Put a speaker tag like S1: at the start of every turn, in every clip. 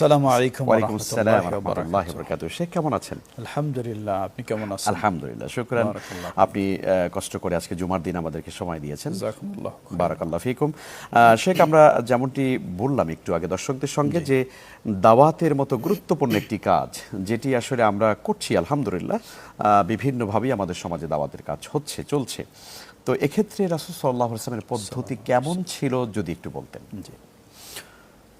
S1: আসসালামু আলাইকুম
S2: ওয়ালাইকুম আসসালাম
S1: ওয়া
S2: রহমতুল্লাহ
S1: রাহমাতুল্লাহি
S2: বরকাত শেখ কেমন আছেন?
S1: আলহামদুলিল্লাহ আপনি কেমন আছেন?
S2: আলহামদুলিল্লাহ শুক্রান। আপনি কষ্ট করে আজকে জুমার দিন আমাদেরকে সময় দিয়েছেন।
S1: জাযাকুমুল্লাহ
S2: বারাকাল্লাহ ফিকুম। শেখ আমরা যেমনটি বললাম একটু আগে দর্শকদের সঙ্গে যে দাওয়াতের মতো গুরুত্বপূর্ণ একটি কাজ যেটি আসলে আমরা করছি আলহামদুলিল্লাহ আহ, বিভিন্নভাবেই আমাদের সমাজে দাওয়াতের কাজ হচ্ছে চলছে। তো এক্ষেত্রে রাসুল সাল্লাহ আসলামের পদ্ধতি কেমন ছিল যদি একটু বলতেন?
S1: জি।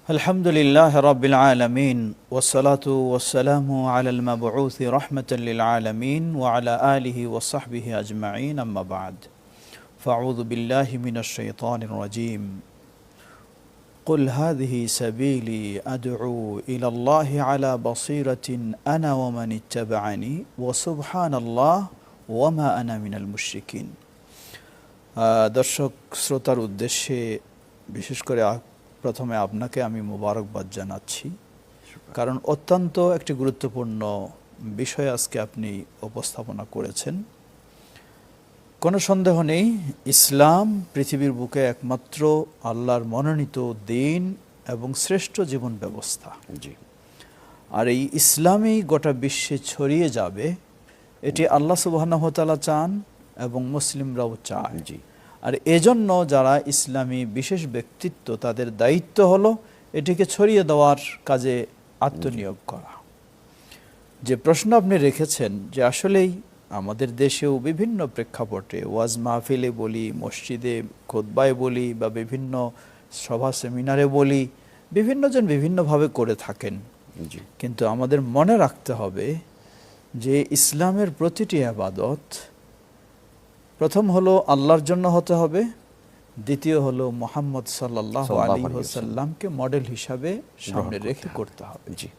S1: الحمد لله رب العالمين والصلاة والسلام على المبعوث رحمة للعالمين وعلى آله وصحبه أجمعين أما بعد فأعوذ بالله من الشيطان الرجيم قل هذه سبيلي أدعو إلى الله على بصيرة أنا ومن اتبعني وسبحان الله وما أنا من المشركين আহ, দর্শক শ্রোতার উদ্দেশ্যে বিশেষ করে আ- প্রথমে আপনাকে আমি মোবারকবাদ জানাচ্ছি। কারণ অত্যন্ত একটি গুরুত্বপূর্ণ বিষয় আজকে আপনি উপস্থাপনা করেছেন। কোনো সন্দেহ নেই ইসলাম পৃথিবীর বুকে একমাত্র আল্লাহর মনোনীত দিন এবং শ্রেষ্ঠ জীবন ব্যবস্থা।
S2: জি।
S1: আর এই ইসলামই গোটা বিশ্বে ছড়িয়ে যাবে এটি আল্লাহ সুবাহতালা চান এবং মুসলিমরাও চায়।
S2: জি।
S1: আর এজন্য যারা ইসলামী বিশেষ ব্যক্তিত্ব তাদের দায়িত্ব হলো এটিকে ছড়িয়ে দেওয়ার কাজে আত্মনিয়োগ করা। যে প্রশ্ন আপনি রেখেছেন যে আসলেই আমাদের দেশেও বিভিন্ন প্রেক্ষাপটে ওয়াজ মাহফিলে বলি মসজিদে খোদবায় বলি বা বিভিন্ন সভা সেমিনারে বলি বিভিন্নজন বিভিন্নভাবে করে থাকেন। কিন্তু আমাদের মনে রাখতে হবে যে ইসলামের প্রতিটি আবাদত প্রথম হলো আল্লাহর জন্য হতে হবে দ্বিতীয় হলো মোহাম্মদ সাল্লাহ আলী মডেল হিসাবে সামনে রেখে করতে হবে।
S2: জি।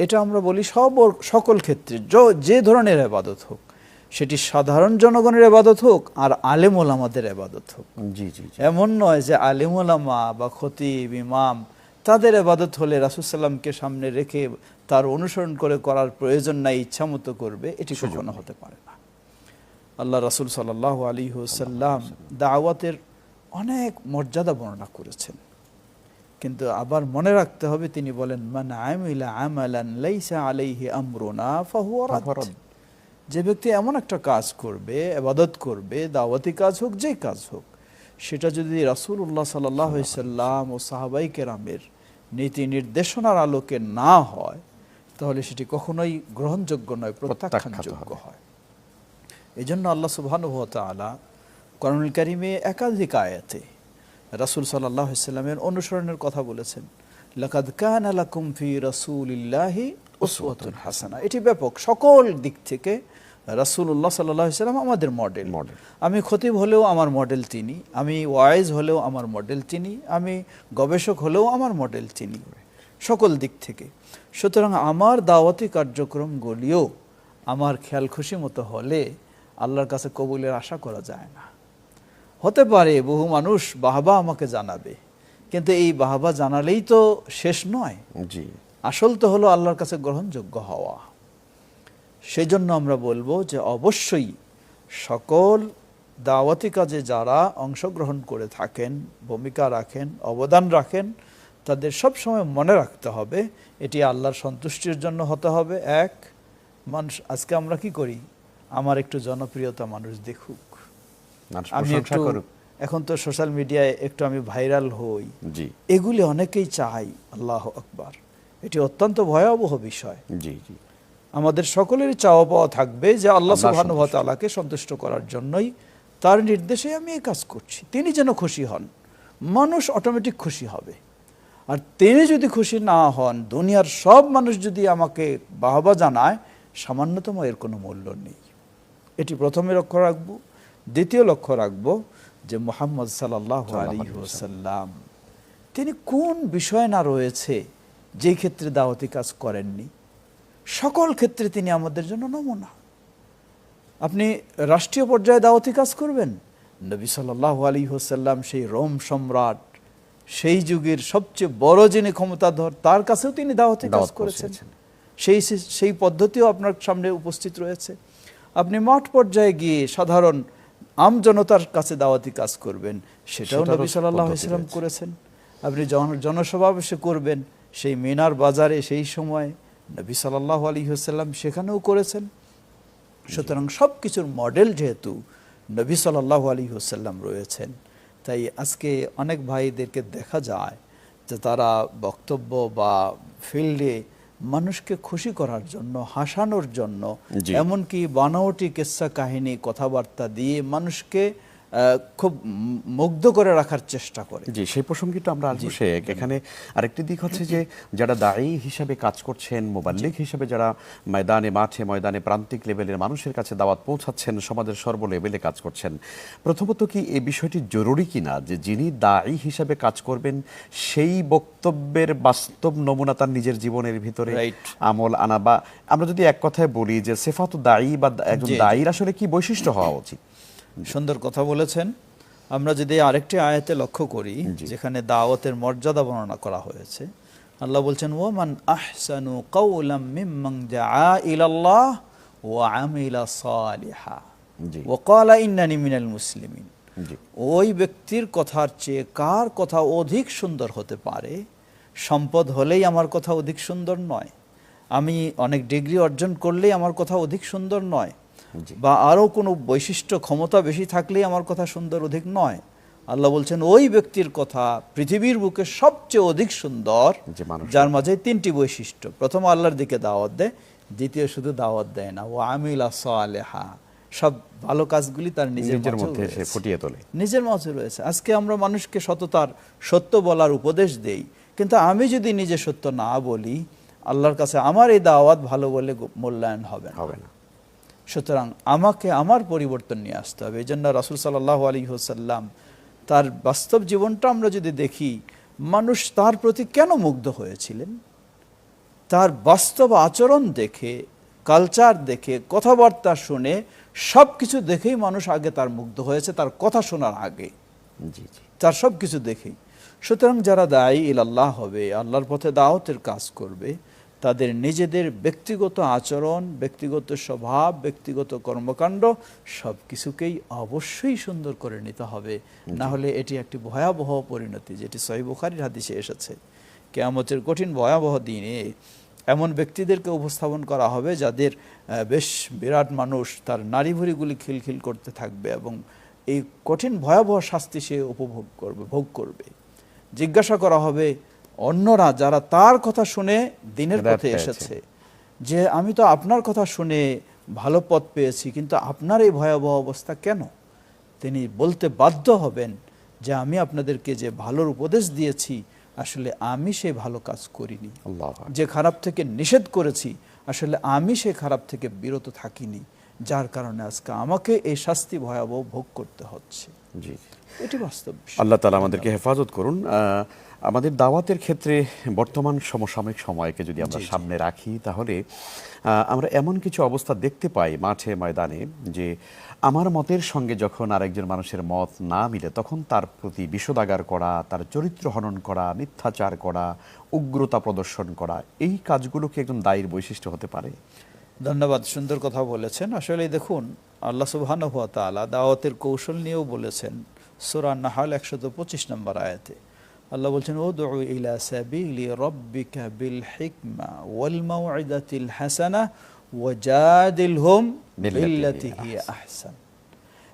S1: এটা আমরা বলি সব সকল ক্ষেত্রে যে ধরনের আবাদত হোক সেটি সাধারণ জনগণের আবাদত হোক আর আলেম ওলামাদের আবাদত হোক।
S2: জি জি জি।
S1: এমন নয় যে আলেম ওলামা বা খতিব ইমাম তাদের এবাদত হলে রাসুসাল্লামকে সামনে রেখে তার অনুসরণ করে করার প্রয়োজন নাই ইচ্ছা মতো করবে এটি কখনো হতে পারে না। আল্লাহ রাসুল সাল্লাহ আলী হুসাল্লাম দাওয়াতের অনেক মর্যাদা বর্ণনা করেছেন। কিন্তু আবার মনে রাখতে হবে তিনি বলেন মান আমিলা আমালান লাইসা আলাইহি আমরুনা। যে ব্যক্তি এমন একটা কাজ করবে আবাদত করবে দাওয়াতি কাজ হোক যে কাজ হোক সেটা যদি রাসূলুল্লাহ সাল্লাহ সাল্লাম ও সাহাবাই কেরামের নীতি নির্দেশনার আলোকে না হয় তাহলে সেটি কখনোই গ্রহণযোগ্য নয় প্রত্যাখ্যানযোগ্য হয়। এই জন্য আল্লাহ তাআলা করণুল কারিমে একাধিক আয়াতে রাসূল সাল্লাল্লাহু আলাইহি সাল্লামের অনুসরণের কথা বলেছেন লাকাদ কানা রাসূলিল্লাহি উসওয়াতুন হাসানা। এটি ব্যাপক সকল দিক থেকে রাসূলুল্লাহ সাল্লাল্লাহু আলাইহি সাল্লাম আমাদের মডেল।
S2: মডেল।
S1: আমি খতিব হলেও আমার মডেল তিনি আমি ওয়াইজ হলেও আমার মডেল তিনি আমি গবেষক হলেও আমার মডেল তিনি। সকল দিক থেকে। সুতরাং আমার দাওয়াতি কার্যক্রমগুলিও আমার খেয়াল খুশি মতো হলে আল্লাহর কাছে কবুলের আশা করা যায় না। হতে পারে বহু মানুষ বাহবা আমাকে জানাবে কিন্তু এই বাহবা জানালেই তো শেষ নয়।
S2: জি।
S1: আসল তো হলো আল্লাহর কাছে গ্রহণযোগ্য হওয়া। সেই জন্য আমরা বলব যে অবশ্যই সকল দাওয়াতি কাজে যারা অংশগ্রহণ করে থাকেন ভূমিকা রাখেন অবদান রাখেন তাদের সব সময় মনে রাখতে হবে এটি আল্লাহর সন্তুষ্টির জন্য হতে হবে। এক মানুষ আজকে আমরা কি করি? আমার একটু জনপ্রিয়তা মানুষ দেখুক। আমি একটু এখন তো সোশ্যাল মিডিয়ায় একটু আমি ভাইরাল হই। এগুলি অনেকেই চাই আল্লাহ আকবার। এটি অত্যন্ত ভয়াবহ বিষয়।
S2: জি জি।
S1: আমাদের সকলেরই চাওয়া পাওয়া থাকবে যে আল্লাহ। তাআলাকে সন্তুষ্ট করার জন্যই তার নির্দেশে আমি এই কাজ করছি। তিনি যেন খুশি হন মানুষ অটোমেটিক খুশি হবে। আর তিনি যদি খুশি না হন দুনিয়ার সব মানুষ যদি আমাকে বাহবা জানায় সামান্যতম এর কোনো মূল্য নেই। এটি প্রথমে লক্ষ্য রাখব। দ্বিতীয় লক্ষ্য রাখব যে মোহাম্মদ সাল্লাহ আলী ওসাল্লাম তিনি কোন বিষয় না রয়েছে যেই ক্ষেত্রে দাওয়াতি কাজ করেননি? সকল ক্ষেত্রে তিনি আমাদের জন্য নমুনা। আপনি রাষ্ট্রীয় পর্যায়ে দাওয়াতি কাজ করবেন? নবী সাল্লাহ আলী হোসাল্লাম সেই রোম সম্রাট সেই যুগের সবচেয়ে বড় যিনি ক্ষমতাধর তার কাছেও তিনি দাওয়াতি কাজ করেছেন। সেই সেই পদ্ধতিও আপনার সামনে উপস্থিত রয়েছে। আপনি মাঠ পর্যায়ে গিয়ে সাধারণ আম জনতার কাছে দাওয়াতি কাজ করবেন সেটাও নবী সাল্লাহ ইসলাম করেছেন। আপনি জন- জনসমাবেশে করবেন সেই মিনার বাজারে সেই সময় নবী সাল্লাহ আলী হাসাল্লাম সেখানেও করেছেন। সুতরাং সব কিছুর মডেল যেহেতু নবী সাল্লাহ আলী হাসাল্লাম রয়েছেন তাই আজকে অনেক ভাইদেরকে দেখা যায় যে তারা বক্তব্য বা ফিল্ডে মানুষকে খুশি করার জন্য হাসানোর জন্য এমনকি বানাওটি কেসা কাহিনী কথাবার্তা দিয়ে মানুষকে খুব মুগ্ধ করে রাখার চেষ্টা করে।
S2: জি সেই প্রসঙ্গে তো আমরা আসব শেখ এখানে আরেকটি দিক হচ্ছে যে যারা দায়ী হিসাবে কাজ করছেন মোবাল্লিক হিসাবে যারা ময়দানে মাঠে ময়দানে প্রান্তিক লেভেলের মানুষের কাছে দাওয়াত পৌঁছাচ্ছেন সমাজের সর্ব লেভেলে কাজ করছেন। প্রথমত কি এই বিষয়টি জরুরি কিনা যে যিনি দায়ী হিসাবে কাজ করবেন সেই বক্তব্যের বাস্তব নমুনা তার নিজের জীবনের ভিতরে. আমল আনা বা আমরা যদি এক কথায় বলি যে সেফাত দায়ী বা একজন। দায়ীর আসলে কি বৈশিষ্ট্য হওয়া উচিত?
S1: সুন্দর কথা বলেছেন আমরা যদি আরেকটি আয়াতে লক্ষ্য করি। যেখানে দাওয়াতের মর্যাদা বর্ণনা করা হয়েছে আল্লাহ বলছেন ওমান আহসানু কাউলাম মিম্মান দাআ ইলাল্লাহ ওয়া আমিলা সালিহা। ওয়া ক্বালা ইন্নানি মিনাল মুসলিমিন ওই ব্যক্তির কথার চেয়ে কার কথা অধিক সুন্দর হতে পারে সম্পদ হলেই আমার কথা অধিক সুন্দর নয় আমি অনেক ডিগ্রি অর্জন করলেই আমার কথা অধিক সুন্দর নয়। বা আরও কোনো বৈশিষ্ট্য ক্ষমতা বেশি থাকলেই আমার কথা সুন্দর অধিক নয়। আল্লাহ বলছেন ওই ব্যক্তির কথা পৃথিবীর বুকে সবচেয়ে অধিক সুন্দর যার মাঝে তিনটি বৈশিষ্ট্য। প্রথম আল্লাহর দিকে দাওয়াত দেয়। দ্বিতীয় শুধু দাওয়াত দেয় না। ও আমিলা সালেহা। সব ভালো কাজগুলি তার নিজের
S2: মধ্যে। ফুটিয়ে তোলে।
S1: নিজের মাঝে রয়েছে। আজকে আমরা মানুষকে সততার সত্য বলার উপদেশ দেই। কিন্তু আমি যদি নিজে সত্য না বলি আল্লাহর কাছে আমার এই দাওয়াত ভালো বলে মূল্যায়ন হবে না।
S2: হবে না।
S1: সুতরাং আমাকে আমার পরিবর্তন নিয়ে আসতে হবে। এই জন্য রাসুল সাল্লাহ আলী হোসাল্লাম তার বাস্তব জীবনটা আমরা যদি দেখি মানুষ তার প্রতি কেন মুগ্ধ হয়েছিলেন? তার বাস্তব আচরণ দেখে কালচার দেখে কথাবার্তা শুনে সব কিছু দেখেই মানুষ আগে তার মুগ্ধ হয়েছে তার কথা শোনার আগে।
S2: জি জি।
S1: তার সব কিছু দেখেই। সুতরাং যারা দায়ী ইলাল্লাহ হবে আল্লাহর পথে দাওয়াতের কাজ করবে তাদের নিজেদের ব্যক্তিগত আচরণ ব্যক্তিগত স্বভাব ব্যক্তিগত কর্মকাণ্ড সব কিছুকেই অবশ্যই সুন্দর করে নিতে হবে। না হলে এটি একটি ভয়াবহ পরিণতি যেটি সহি বুখারির হাদিসে এসেছে। কেয়ামতের কঠিন ভয়াবহ দিনে এমন ব্যক্তিদেরকে উপস্থাপন করা হবে যাদের বেশ বিরাট মানুষ তার নারী ভুড়িগুলি খিলখিল করতে থাকবে এবং এই কঠিন ভয়াবহ শাস্তি সে উপভোগ করবে ভোগ করবে। জিজ্ঞাসা করা হবে অন্যরা যারা তার কথা শুনে দিনের পথে এসেছে যে আমি তো আপনার কথা শুনে ভালো পথ পেয়েছি কিন্তু আপনার এই ভয়াবহ অবস্থা কেন? তিনি বলতে বাধ্য হবেন যে আমি আপনাদেরকে যে ভালোর উপদেশ দিয়েছি আসলে আমি সে ভালো কাজ করিনি। যে খারাপ থেকে নিষেধ করেছি আসলে আমি সে খারাপ থেকে বিরত থাকিনি যার কারণে আজকে আমাকে এই শাস্তি ভয়াবহ ভোগ করতে হচ্ছে।
S2: জি।
S1: এটি বাস্তব
S2: আল্লাহ তালা আমাদেরকে হেফাজত করুন। আমাদের দাওয়াতের ক্ষেত্রে বর্তমান সমসাময়িক সময়কে যদি আমরা সামনে রাখি তাহলে আমরা এমন কিছু অবস্থা দেখতে পাই মাঠে ময়দানে যে আমার মতের সঙ্গে যখন আরেকজন মানুষের মত না মিলে তখন তার প্রতি বিষোদাগার করা তার চরিত্র হনন করা মিথ্যাচার করা উগ্রতা প্রদর্শন করা এই কাজগুলো কি একজন দায়ীর বৈশিষ্ট্য হতে পারে?
S1: ধন্যবাদ সুন্দর কথা বলেছেন। আসলে দেখুন আল্লাহ সুবহান হুয়া তাআলা দাওয়াতের কৌশল নিয়েও বলেছেন সূরা নাহাল একশত পঁচিশ নম্বর আয়াতে। আল্লাহ বলছেন ও দু ইলা সাবিলি রব্বিকা বিল হিকমা ওয়াল মাউইদাতিল হাসানা
S2: বিল্লাতি
S1: হিয়া আহসান।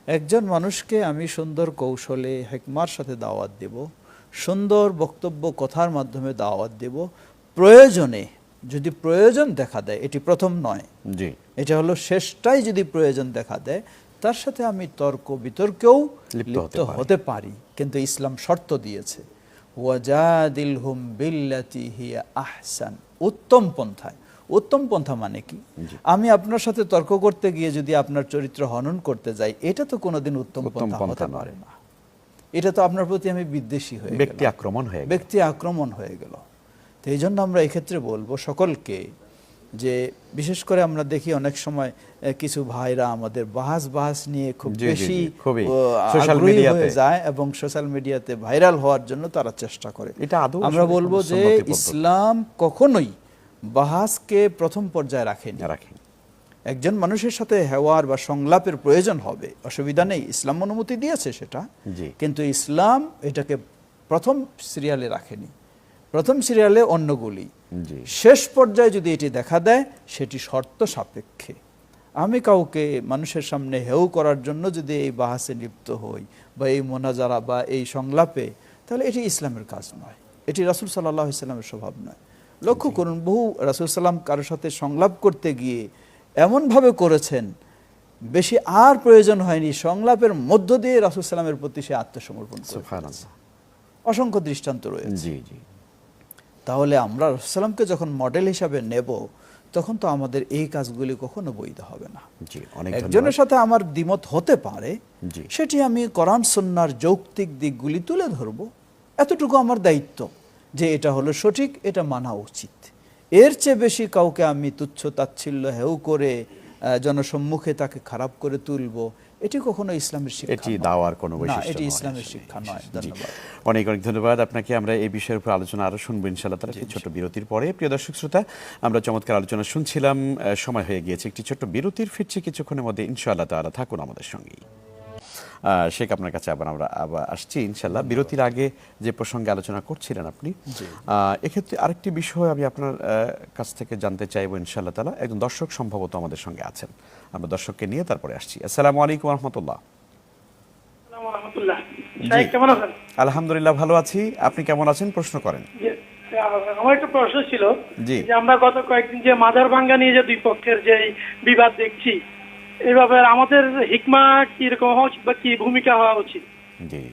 S1: একজন মানুষকে আমি সুন্দর কৌশলে হেকমার সাথে দাওয়াত দেব সুন্দর বক্তব্য কথার মাধ্যমে দাওয়াত দেব। প্রয়োজনে যদি প্রয়োজন দেখা দেয় এটি প্রথম নয়।
S2: জি।
S1: এটা হলো শেষটাই যদি প্রয়োজন দেখা দেয় তার সাথে আমি তর্ক বিতর্কেও
S2: লিপ্ত হতে পারি।
S1: কিন্তু ইসলাম শর্ত দিয়েছে ওয়াজাদিলহুম বিল্লাতি হিয়া আহসান উত্তম পন্থায়। উত্তম পন্থা মানে কি? আমি আপনার সাথে তর্ক করতে গিয়ে যদি আপনার চরিত্র হনন করতে যাই এটা তো কোনোদিন উত্তম পন্থা হতে পারে না। এটা তো আপনার প্রতি আমি বিদ্বেষী হয়ে
S2: ব্যক্তি আক্রমণ হয়ে
S1: ব্যক্তি আক্রমণ হয়ে গেল। তো এই জন্য আমরা এক্ষেত্রে বলব সকলকে যে বিশেষ করে আমরা দেখি অনেক সময় কিছু ভাইরা আমাদের বাহাস বাহাস নিয়ে খুব বেশি আগ্রহী। হয়ে যায় এবং সোশ্যাল মিডিয়াতে ভাইরাল হওয়ার জন্য তারা চেষ্টা করে।
S2: এটা
S1: আমরা বলব যে ইসলাম কখনোই বাহাসকে প্রথম পর্যায়ে রাখেনি।
S2: রাখেন।
S1: একজন মানুষের সাথে হেওয়ার বা সংলাপের প্রয়োজন হবে অসুবিধা নেই ইসলাম অনুমতি দিয়েছে সেটা কিন্তু ইসলাম এটাকে প্রথম সিরিয়ালে রাখেনি। প্রথম সিরিয়ালে অন্যগুলি শেষ পর্যায়ে যদি এটি দেখা দেয় সেটি শর্ত সাপেক্ষে। আমি কাউকে মানুষের সামনে হেউ করার জন্য যদি এই বাহাসে লিপ্ত হই বা এই মোনাজারা বা এই সংলাপে তাহলে এটি ইসলামের কাজ নয়। এটি রাসুল সাল্লাহ ইসলামের স্বভাব নয়। লক্ষ্য করুন বহু রাসুল সাল্লাম কারোর সাথে সংলাপ করতে গিয়ে এমনভাবে করেছেন বেশি আর প্রয়োজন হয়নি সংলাপের মধ্য দিয়ে রাসুল সাল্লামের প্রতি সে আত্মসমর্পণ। অসংখ্য দৃষ্টান্ত রয়েছে।
S2: জি জি।
S1: তাহলে আমরা রসুলামকে যখন মডেল হিসাবে নেব তখন তো আমাদের এই কাজগুলি কখনো বৈধ হবে না। একজনের সাথে আমার দ্বিমত হতে পারে
S2: জি।
S1: সেটি আমি কোরআন সন্ন্যার যৌক্তিক দিকগুলি তুলে ধরব। এতটুকু আমার দায়িত্ব যে এটা হলো সঠিক এটা মানা উচিত। এর চেয়ে বেশি কাউকে আমি তুচ্ছ তাচ্ছিল্য হেউ করে জনসম্মুখে তাকে খারাপ করে তুলব এটি কখনো ইসলামের শিক্ষা
S2: এটি দাওয়ার কোনো বৈশিষ্ট্য
S1: এটি ইসলামের শিক্ষা নয় ধন্যবাদ।
S2: অনেক অনেক ধন্যবাদ। আপনাকে আমরা এই বিষয়ের উপর আলোচনা আরও শুনব ইনশাআল্লাহ তারা একটি ছোট্ট বিরতির পরে। প্রিয় দর্শক শ্রোতা আমরা চমৎকার আলোচনা শুনছিলাম সময় হয়ে গিয়েছে। একটি ছোট্ট বিরতির ফিরছি কিছুক্ষণের মধ্যে ইনশাআল্লাহ তারা থাকুন আমাদের সঙ্গেই। শেখ আপনার কাছে আবার আমরা আবার আসছি ইনশাল্লাহ। বিরতির আগে যে প্রসঙ্গে আলোচনা করছিলেন আপনি এক্ষেত্রে আরেকটি বিষয় আমি আপনার কাছ থেকে জানতে চাইব ইনশাআল্লাহ তালা একজন দর্শক সম্ভবত আমাদের সঙ্গে আছেন। আমরা দর্শককে নিয়ে তারপরে আসছি। আসসালামু আলাইকুম রহমতুল্লাহ
S3: আলহামদুলিল্লাহ
S2: ভালো আছি। আপনি কেমন আছেন? প্রশ্ন করেন।
S3: আমার একটা প্রশ্ন ছিল যে আমরা গত কয়েকদিন যে মাদার ভাঙ্গা নিয়ে যে দুই পক্ষের যে বিবাদ দেখছি এভাবে আমাদের হিকমা কি রকম হওয়া উচিত বা কি ভূমিকা হওয়া উচিত?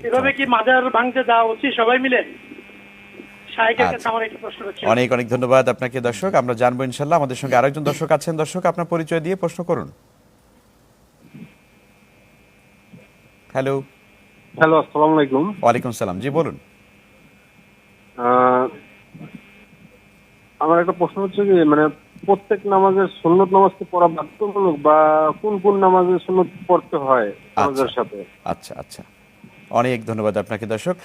S3: এভাবে কি মাদার ভাঙতে দেওয়া উচিত সবাই মিলে?
S2: আচ্ছা।
S3: আমার একটা প্রশ্ন
S2: অনেক অনেক ধন্যবাদ আপনাকে দর্শক। আমরা জানব ইনশাল্লাহ। আমাদের সঙ্গে আরেকজন দর্শক আছেন। দর্শক আপনার পরিচয় দিয়ে প্রশ্ন করুন। হ্যালো।
S4: হ্যালো আসসালামু আলাইকুম।
S2: ওয়ালাইকুম সালাম। জি বলুন।
S4: আহ, আমার একটা প্রশ্ন হচ্ছে কি মানে প্রত্যেক নামাজের সুন্নত নামাজ কি পড়া বাধ্যতামূলক বা কোন কোন নামাজের সুন্নত পড়তে হয় নামাজের সাথে?
S2: আচ্ছা আচ্ছা। অনেক ধন্যবাদ আপনাকে দর্শক।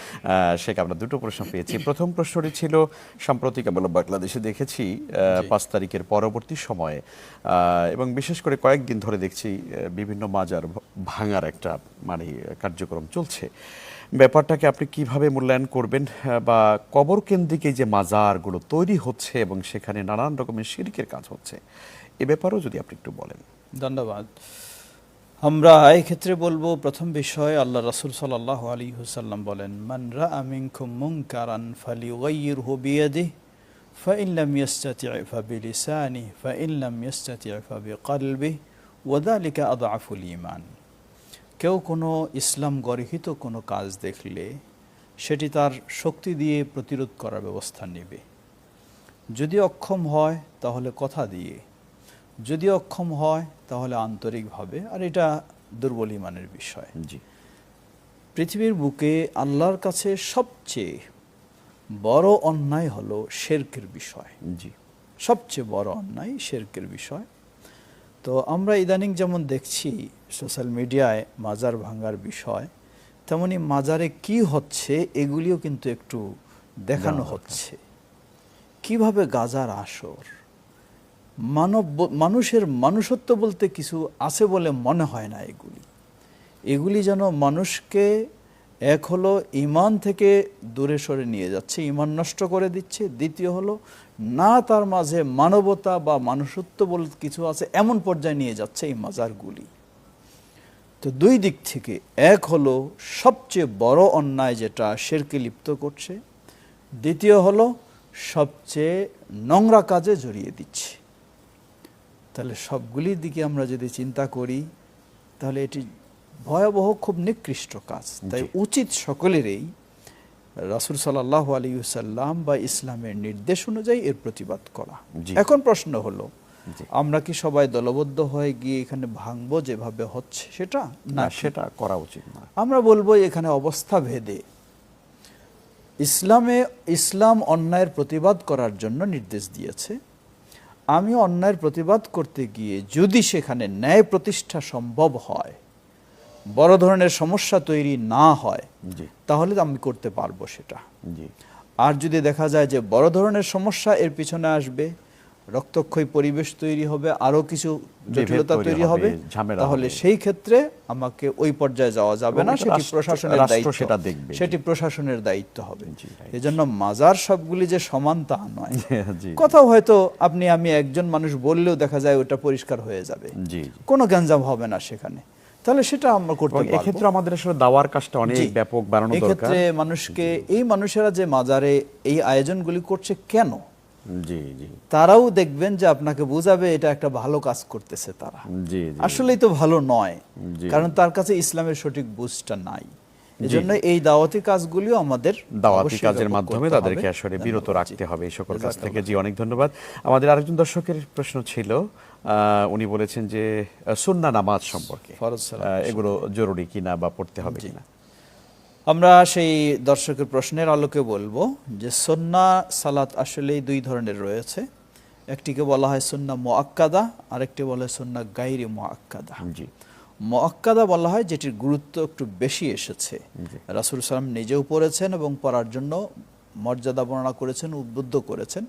S2: শেখ আমরা দুটো প্রশ্ন পেয়েছি। প্রথম প্রশ্নটি ছিল সাম্প্রতিক আমরা বাংলাদেশে দেখেছি আহ, পাঁচ তারিখের পরবর্তী সময়ে আহ, এবং বিশেষ করে কয়েকদিন ধরে দেখছি বিভিন্ন মাজার ভাঙার একটা মানে কার্যক্রম চলছে। ব্যাপারটাকে আপনি কিভাবে মূল্যায়ন করবেন আহ, বা কবর কেন্দ্রিক এই যে মাজারগুলো তৈরি হচ্ছে এবং সেখানে নানান রকমের শিরকের কাজ হচ্ছে এ ব্যাপারেও যদি আপনি একটু বলেন
S1: ধন্যবাদ আমরা এই ক্ষেত্রে বলবো প্রথম বিষয় আল্লাহ রাসূল সাল্লাল্লাহু আলী হুসাল্লাম বলেন মান রাআ মিনকুম মুনকারান ফালিয়ুগাইয়িরহু বিয়াদিহি فإن لم يستطع فبلسانه فإن لم يستطع فبقلبه وذلك أضعف الإيمان কেউ কোনো ইসলাম গর্হিত কোনো কাজ দেখলে সেটি তার শক্তি দিয়ে প্রতিরোধ করার ব্যবস্থা নেবে। যদি অক্ষম হয় তাহলে কথা দিয়ে। যদি অক্ষম হয় তাহলে আন্তরিকভাবে। আর এটা দুর্বল ইমানের বিষয়।
S2: জি।
S1: পৃথিবীর বুকে আল্লাহর কাছে সবচেয়ে বড় অন্যায় হলো শেরকের বিষয়।
S2: জি।
S1: সবচেয়ে বড় অন্যায় শেরকের বিষয়। তো আমরা ইদানিং যেমন দেখছি সোশ্যাল মিডিয়ায় মাজার ভাঙার বিষয় তেমনি মাজারে কি হচ্ছে এগুলিও কিন্তু একটু দেখানো হচ্ছে। কীভাবে গাজার আসর? মানব মানুষের মানুষত্ব বলতে কিছু আছে বলে মনে হয় না এগুলি। এগুলি যেন মানুষকে এক হলো ইমান থেকে দূরে সরে নিয়ে যাচ্ছে ইমান নষ্ট করে দিচ্ছে দ্বিতীয় হলো না তার মাঝে মানবতা বা মানুষত্ব বলতে কিছু আছে এমন পর্যায়ে নিয়ে যাচ্ছে এই মাজারগুলি। তো দুই দিক থেকে এক হলো সবচেয়ে বড় অন্যায় যেটা শেরকে লিপ্ত করছে দ্বিতীয় হলো সবচেয়ে নোংরা কাজে জড়িয়ে দিচ্ছে। তাহলে সবগুলির দিকে আমরা যদি চিন্তা করি তাহলে এটি ভয়াবহ খুব নিকৃষ্ট কাজ। তাই উচিত সকলেরই রাসুল সাল্লাহ আলী সাল্লাম বা ইসলামের নির্দেশ অনুযায়ী এর প্রতিবাদ করা। এখন প্রশ্ন হলো আমরা কি সবাই দলবদ্ধ হয়ে গিয়ে এখানে ভাঙবো যেভাবে হচ্ছে সেটা?
S2: না
S1: না
S2: সেটা করা উচিত না।
S1: আমরা বলব এখানে অবস্থা ভেদে। ইসলামে ইসলাম অন্যায়ের প্রতিবাদ করার জন্য নির্দেশ দিয়েছে। আমি অন্যায়ের প্রতিবাদ করতে গিয়ে যদি সেখানে ন্যায় প্রতিষ্ঠা সম্ভব হয় বড় ধরনের সমস্যা তৈরি না হয় তাহলে আমি করতে পারব সেটা। আর যদি দেখা যায় যে বড় ধরনের সমস্যা এর পিছনে আসবে রক্তক্ষয়ী পরিবেশ তৈরি হবে আরও কিছু জটিলতা
S2: তৈরি হবে,
S1: তাহলে সেই ক্ষেত্রে আমাকে ওই পর্যায়ে যাওয়া যাবে না সেটি প্রশাসনের দায়িত্ব।
S2: সেটা দেখবে।
S1: সেটি প্রশাসনের দায়িত্ব হবে. এজন্য মাজার সবগুলি যে সমান তা নয়। কোথাও হয়তো আপনি আমি একজন মানুষ বললেও দেখা যায় ওটা পরিষ্কার হয়ে যাবে। কোনো গ্যাঞ্জাম হবে না সেখানে। তাহলে সেটা আমরা করতে পারব।
S2: এক্ষেত্রে আমাদের আসলে দাওয়ার কাজটা অনেক ব্যাপক বাড়ানো দরকার।
S1: এক্ষেত্রে মানুষকে এই মানুষেরা যে মাজারে এই আয়োজনগুলি করছে কেন?
S2: জি জি।
S1: তারাও দেখবেন যে আপনাকে বোঝাবে এটা একটা ভালো কাজ করতেছে তারা।
S2: জি জি।
S1: আসলেই তো ভালো নয়। কারণ তার কাছে ইসলামের সঠিক বুঝটা নাই। এজন্য এই দাওয়াতি কাজগুলিও আমাদের
S2: দাওয়াতি কাজের মাধ্যমে তাদেরকে আসলে বিরত রাখতে হবে। এই সকল কাজ থেকে জি অনেক ধন্যবাদ। আমাদের আরেকজন দর্শকের প্রশ্ন ছিল উনি বলেছেন যে সুন্না নামাজ সম্পর্কে এগুলো জরুরি কিনা বা পড়তে হবে কিনা।
S1: আমরা সেই দর্শকের প্রশ্নের আলোকে বলব যে সন্না সালাত আসলে দুই ধরনের রয়েছে। একটিকে বলা হয় সন্না মোয়াক্কাদা আরেকটি বলা হয় সন্না গাইরি মোয়াক্কাদা
S2: জি।
S1: মোয়াক্কাদা বলা হয় যেটির গুরুত্ব একটু বেশি এসেছে। রাসুল সালাম নিজেও পড়েছেন এবং পড়ার জন্য মর্যাদা বর্ণনা করেছেন উদ্বুদ্ধ করেছেন।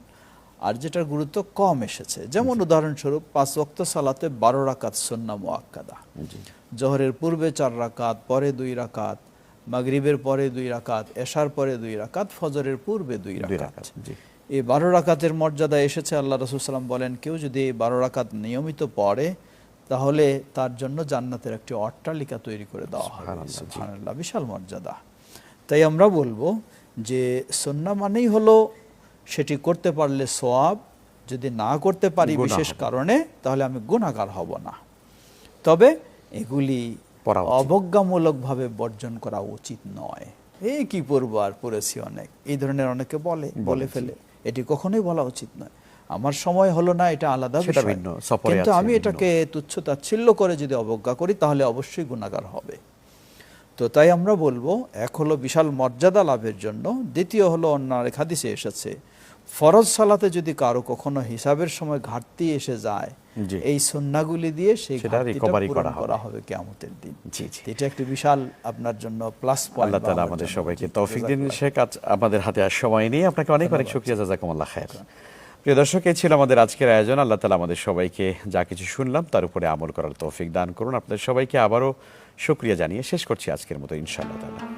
S1: আর যেটার গুরুত্ব কম এসেছে। যেমন উদাহরণস্বরূপ পাঁচ ওয়াক্ত সালাতে বারো রাকাত সন্না মোয়াক্কাদা জহরের পূর্বে চার রাকাত পরে দুই রাকাত মাগরিবের পরে দুই রাকাত এশার পরে দুই রাকাত ফজরের পূর্বে দুই রাকাত। এই বারো রাকাতের মর্যাদা এসেছে আল্লাহ রসুল সাল্লাম বলেন কেউ যদি এই বারো রাকাত নিয়মিত পড়ে তাহলে তার জন্য জান্নাতের একটি অট্টালিকা তৈরি করে দেওয়া।
S2: সুবহানাল্লাহ,
S1: বিশাল মর্যাদা। তাই আমরা বলব যে সন্না মানেই হলো সেটি করতে পারলে সোয়াব যদি না করতে পারি বিশেষ কারণে তাহলে আমি গুণাগার হব না। তবে এগুলি। অবজ্ঞামূলকভাবে বর্জন করা উচিত নয়। এই কি পড়ব আর পড়েছি অনেক। এই ধরনের অনেকে বলে বলে ফেলে। এটি কখনোই বলা উচিত নয়। আমার সময় হলো না এটা আলাদা কিন্তু আমি এটাকে তুচ্ছ তাচ্ছিল্য করে যদি অবজ্ঞা করি তাহলে অবশ্যই গুণাগার হবে। তো তাই আমরা বলব এক হলো বিশাল মর্যাদা লাভের জন্য দ্বিতীয় হলো অন্য আরেক হাদিসে এসেছে ফরজ সালাতে যদি কারও কখনো হিসাবের সময় ঘাটতি এসে যায় এই সন্নাগুলি দিয়ে সেই ঘাটতিটা
S2: করা হবে।
S1: করা হবে কেয়ামতের দিন।
S2: জি, জি।
S1: এটা একটি বিশাল আপনার জন্য প্লাস পয়েন্ট
S2: আল্লাহ তালা আমাদের সবাইকে তৌফিক দিন শেখ আজ আমাদের হাতে আর সময় নেই। আপনাকে অনেক অনেক শুক্রিয়া জাজাকুমুল্লাহ খায়ের। প্রিয় দর্শক এই ছিল আমাদের আজকের আয়োজন। আল্লাহ তালা আমাদের সবাইকে যা কিছু শুনলাম তার উপরে আমল করার তৌফিক দান করুন। আপনাদের সবাইকে আবারও শুক্রিয়া জানিয়ে শেষ করছি আজকের মতো ইনশাআল্লাহ তালা